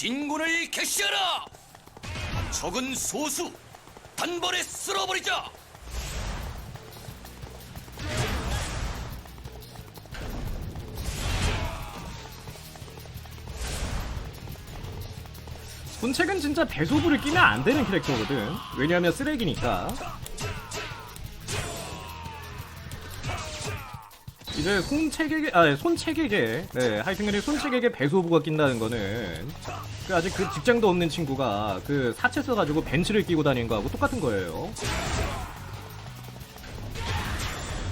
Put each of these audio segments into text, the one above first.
진군을 개시하라! 적은 소수 단번에 쓸어버리자! 손책은 진짜 배소부를 끼면 안 되는 캐릭터거든. 왜냐하면 쓰레기니까. 이제 손책에게, 아, 손책에게, 네, 하여튼간에 손책에게 배소부가 낀다는 거는, 그 아직 그 직장도 없는 친구가 그 사채 써가지고 벤츠를 끼고 다니는 거하고 똑같은 거예요.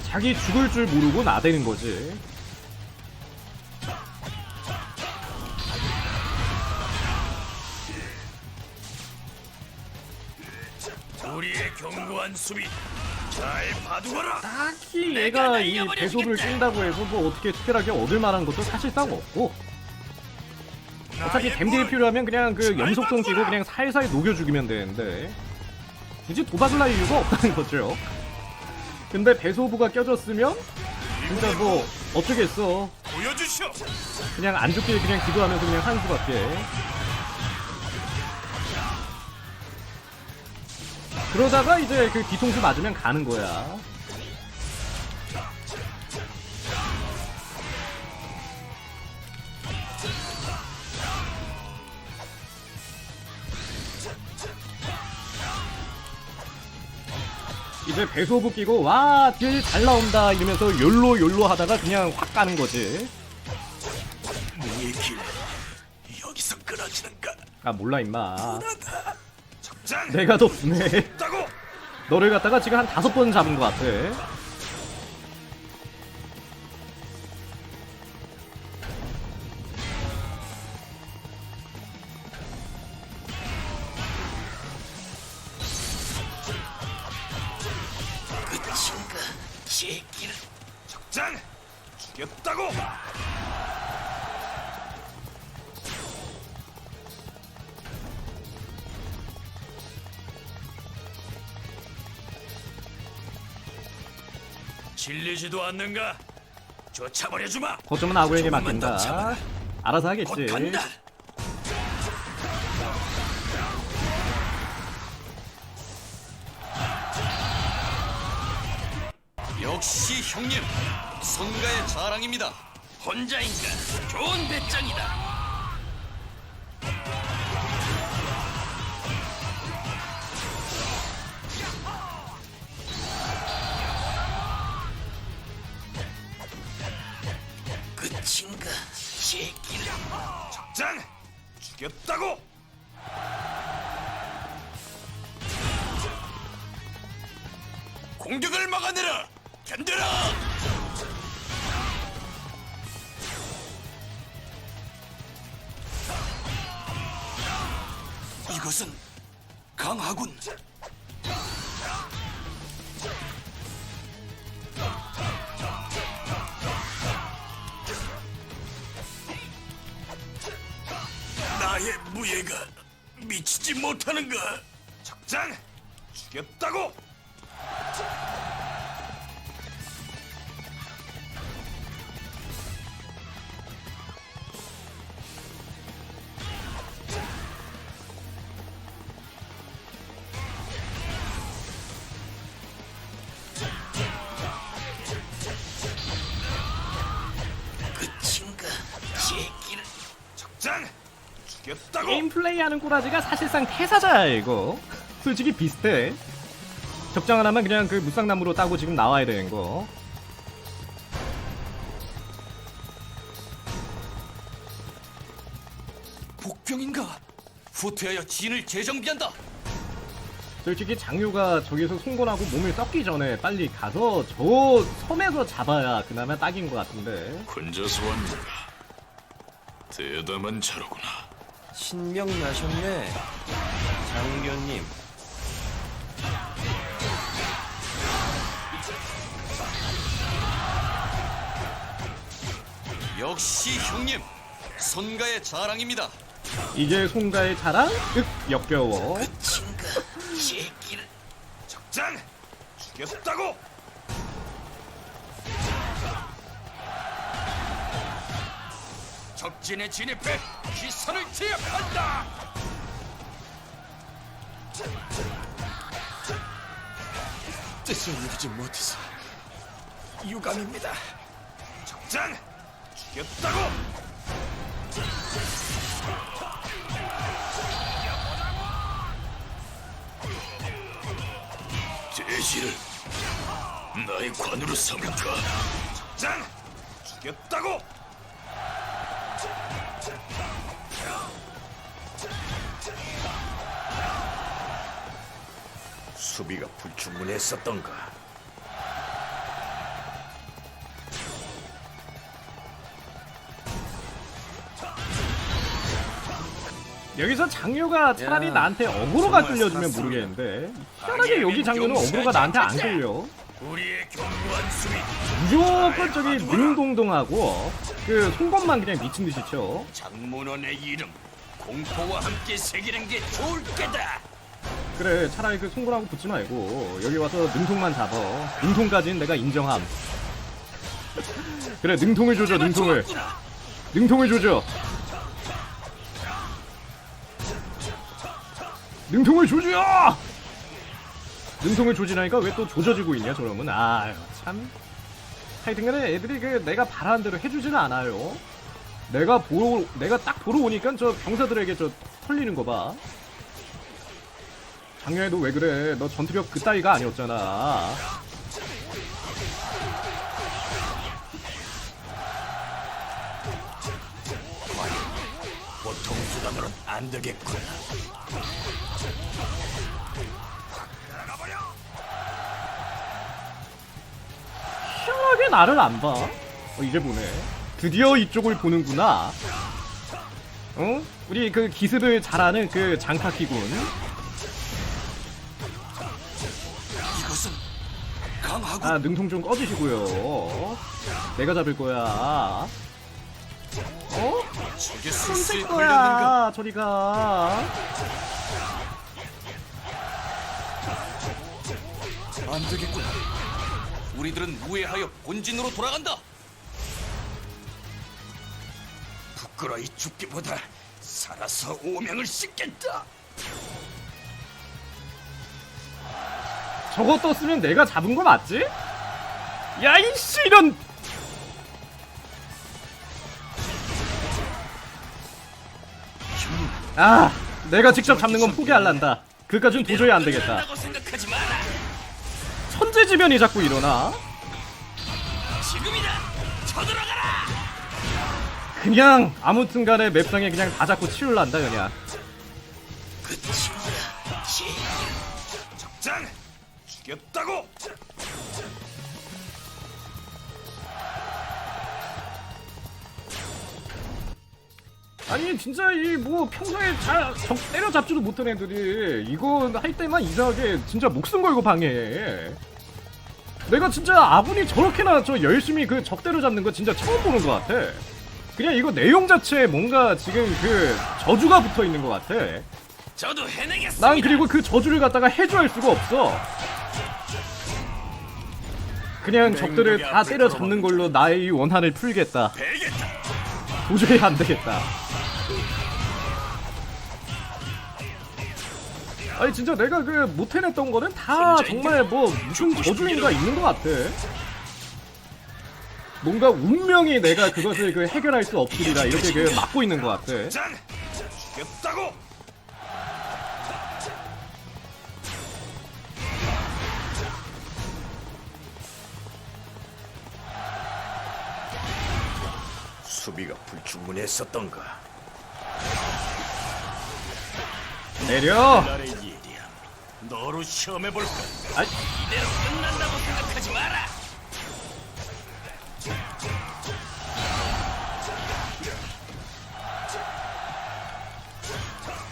자기 죽을 줄 모르고 나대는 거지. 우리의 견고한 수비! 딱히 얘가 이 배소를 낀다고 해서 뭐 어떻게 특별하게 얻을 만한 것도 사실상 없고. 어차피 댐딜이 필요하면 그냥 그 염속성 끼고 그냥 살살 녹여 죽이면 되는데. 굳이 도박을 할 이유가 없다는 거죠. 근데 배소부가 껴졌으면 진짜 뭐 어쩌겠어! 그냥 안 죽길 그냥 기도하면서 그냥 하는 수밖에 그러다가 이제 그 뒤통수 맞으면 가는 거야 이제 배소부 끼고 와 딜 잘 나온다 이러면서 욜로 욜로 하다가 그냥 확 가는 거지 길 여기서 끊어지는가? 아 몰라 임마! 내가 더 분해 너를 갖다가 지금 한 다섯 번 잡은 것 같아 질리지도 않는가? 쫓아버려 주마! 거점은 아구에게 조금만 더 맡긴다 참아라. 알아서 곧 하겠지 간다! 역시 형님 성가의 자랑입니다 혼자인가 좋은 배짱이다 적장 죽였다고! 공격을 막아내라! 견뎌라! 이것은 강하군 무예가 미치지 못하는가? 적장 죽였다고 게임 플레이하는 꼬라지가 사실상 태사자야 이거 솔직히 비슷해. 적장 하나만 그냥 그 무쌍나무로 따고 지금 나와야 되는 거. 복병인가? 후퇴하여 진을 재정비한다. 솔직히 장유가 저기서 송곤하고 몸을 썩기 전에 빨리 가서 저 섬에서 잡아야 그나마 딱인 것 같은데. 왔는가? 대담한 자로구나. 신명 나셨네, 장교님. 역시 형님 손가의 자랑입니다 이게 송가의 자랑? 윽 역겨워 친가 제길 적장 죽였다고 적진에 진입해 기선을 제압한다. 뜻을 이루지 못해서 유감입니다. 적장 죽였다고. 대시를 나의 관으로 삼을까? 적장 죽였다고. 수비가 불충분했었던가? 여기서 장료가 차라리 야, 나한테 어그로가 끌려주면. 모르겠는데 희한하게 여기 장료는 어그로가 나한테 안 끌려 우리의 견고한 수비. 무조건 저기 능동동하고 그 송곳만 그냥 미친듯이 쳐 장문원의 이름 공포와 함께 새기는 게 좋을 게다. 그래 차라리 그 송곳하고 붙지 말고 여기 와서 능통만 잡아. 능통까지는 내가 인정함. 그래 능통을 조져 능통을. 능통을 조져. 능통을 조져 능통을 조지라니까 왜 또 조져지고 있냐 저러면 아유 참. 하여튼간에 애들이 그 내가 바라는 대로 해주지는 않아요. 내가 보러 내가 딱 보러 오니까 저 병사들에게 저 털리는 거봐 작년에 너왜 그래 너 전투력 그따위가 아니었잖아 보통 수단으로는 안 되겠군. 희한하게 나를 안 봐. 어, 이제 보네. 드디어 이쪽을 보는구나. 어? 우리 그 기습을 잘하는 그 장타키군. 아, 능통 좀 꺼주시고요. 내가 잡을 거야. 어? 적의 손쓸 술수에 걸렸는가? 거야. 저리 가. 안 되겠구나. 우리들은 무해하여 본진으로 돌아간다. 부끄러이 죽기보다 살아서 오명을 씻겠다. 저거 떴으면 내가 잡은 거 맞지? 야, 이씨, 이런! 아, 내가 직접 잡는 건 포기할란다. 그까진 도저히 안 되겠다. 천재지변이 자꾸 일어나. 그냥 아무튼 간에 맵상에 그냥 다 잡고 치울란다, 그냥. 죽였다고. 아니, 진짜 이 뭐 평소에 잘 적 때려잡지도 못한 애들이 이거 할 때만 이상하게 진짜 목숨 걸고 방해해. 내가 진짜 아군이 저렇게나 저 열심히 그적 때려잡는 거 진짜 처음 보는 것 같아. 그냥 이거 내용 자체에 뭔가 지금 그 저주가 붙어 있는 것 같아. 저도 해내겠습니다. 난 그리고 그 저주를 갖다가 해줘할 수가 없어. 그냥 적들을 다 때려잡는 걸로 나의 이 원한을 풀겠다. 도저히 안 되겠다. 아니 진짜 내가 그 못해냈던 거는 다 정말 뭐 무슨 저주인가 있는 것 같아. 뭔가 운명이 내가 그것을 그 해결할 수 없으리라 이렇게 그 막고 있는 것 같아. 수비가 불충분했었던가? 내려. 나의 일이야. 너로 시험해 볼까? 아이. 이대로 끝난다고 생각하지 마라.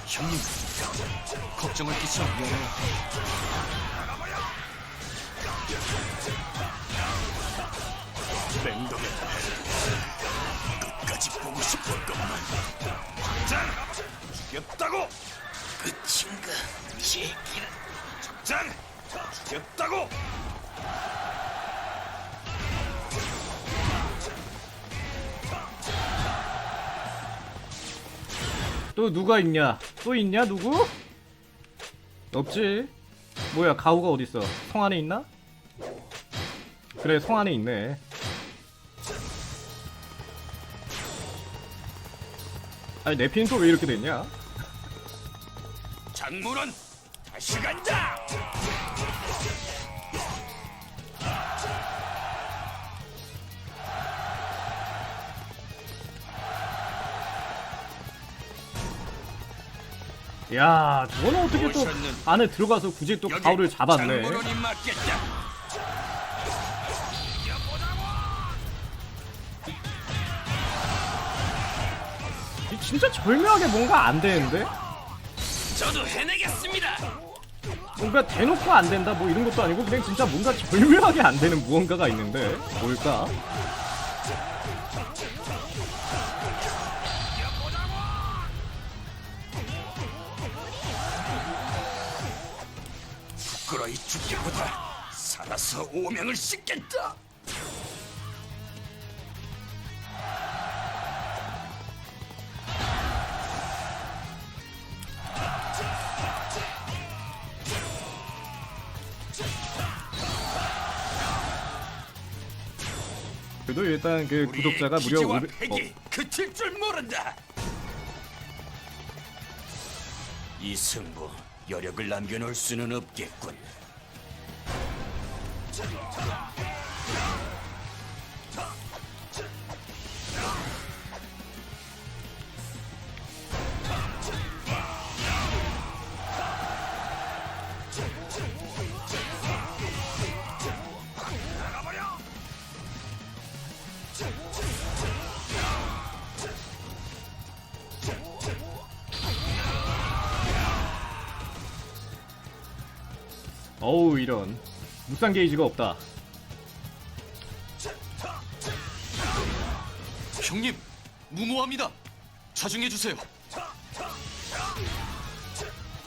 형님, 걱정을 끼쳐 미안해요. 맹동이다. 끝까지 보고 싶었건만. 적장! 죽였다고! 끝인가, 제끼는. 적장! 죽였다고! 또 누가 있냐? 또 있냐 누구? 없지. 뭐야 가우가 어딨어? 성 안에 있나? 그래 성 안에 있네. 아니 내또왜 이렇게 됐냐? 장문원 다시 간다. 야 저거는 어떻게 또 오셨는 안에 들어가서 굳이 또 여기 가우를 잡았네. 장문원이 맞겠다. 진짜 절묘하게 뭔가 안 되는데? 저도 해내겠습니다. 뭔가 대놓고 안 된다 뭐 이런 것도 아니고 그냥 진짜 뭔가 절묘하게 안 되는 무언가가 있는데 뭘까? 부끄러이 죽기보다 살아서 오명을 씻겠다. 일단 그 구독자가 무려 기지와 500... 어, 그칠 줄 모른다. 이 승부 여력을 남겨놓을 수는 없겠군. 이런 무쌍 게이지가 없다 형님, 무모합니다. 자중해 주세요.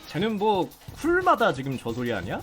쟤는 뭐 쿨마다 지금 저 소리 아니야?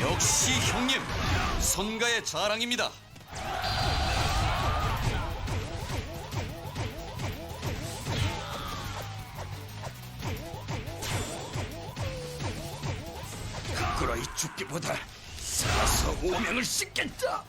역시 형님, 선가의 자랑입니다. 씻겠다.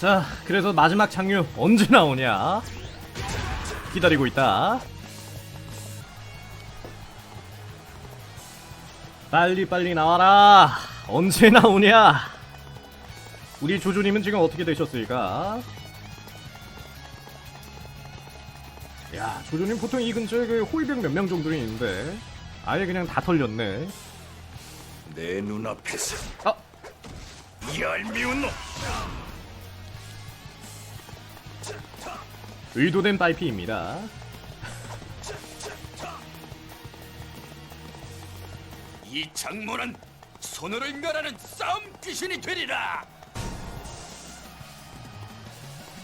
자 그래서 마지막 장류 언제 나오냐? 기다리고 있다. 빨리 빨리 나와라. 언제 나오냐? 우리 조조님은 지금 어떻게 되셨을까? 야 조조님 보통 이 근처에 그 호위병 몇 명 정도 있는데 아예 그냥 다 털렸네. 내 눈앞에서 아이 얄미운 놈 의도된 빨피입니다 이 장문은 손으로 멸하는 싸움 귀신이 되리라.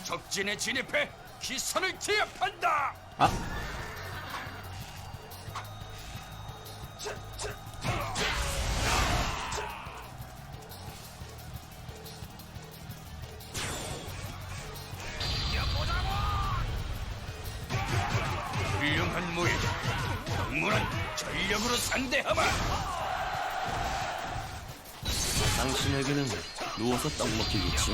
적진에 진입해 기선을 제압한다. 아 누워서 떡 먹기겠지?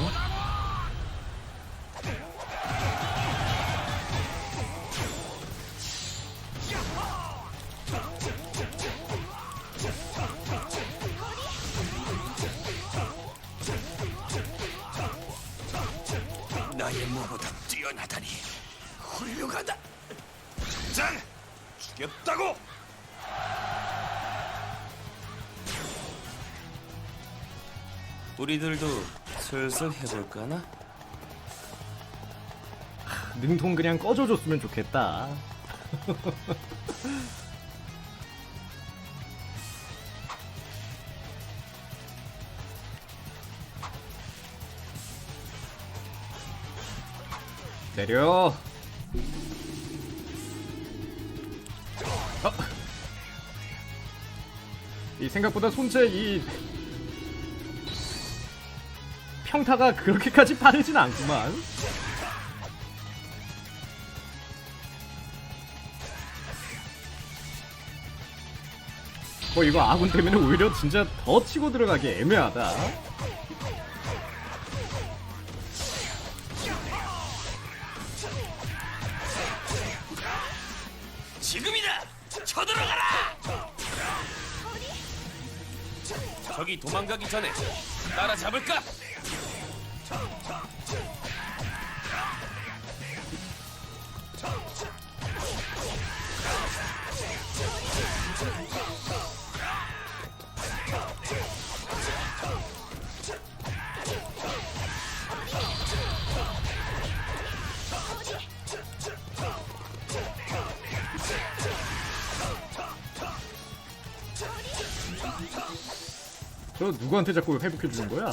우리들도 슬슬 해볼까나? 능통 그냥 꺼져줬으면 좋겠다. 내려. 어. 이 생각보다 손재 이 평타가 그렇게까지 빠르진 않구만. 어 이거 아군 때문에 오히려 진짜 더 치고 들어가기 애매하다. 지금이다. 쳐들어가라. 적이 도망가기 전에 따라잡을까? 저 누구한테 자꾸 회복해 주는 거야?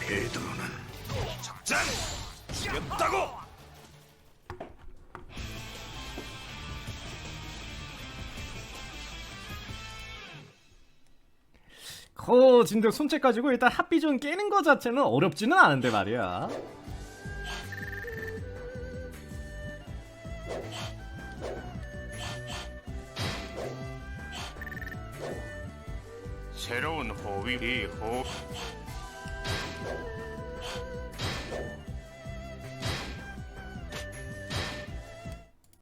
베드로는 적장 죽였다고. 거 진짜 손책 가지고 일단 합비전 깨는 거 자체는 어렵지는 않은데 말이야. 새로운 호위 호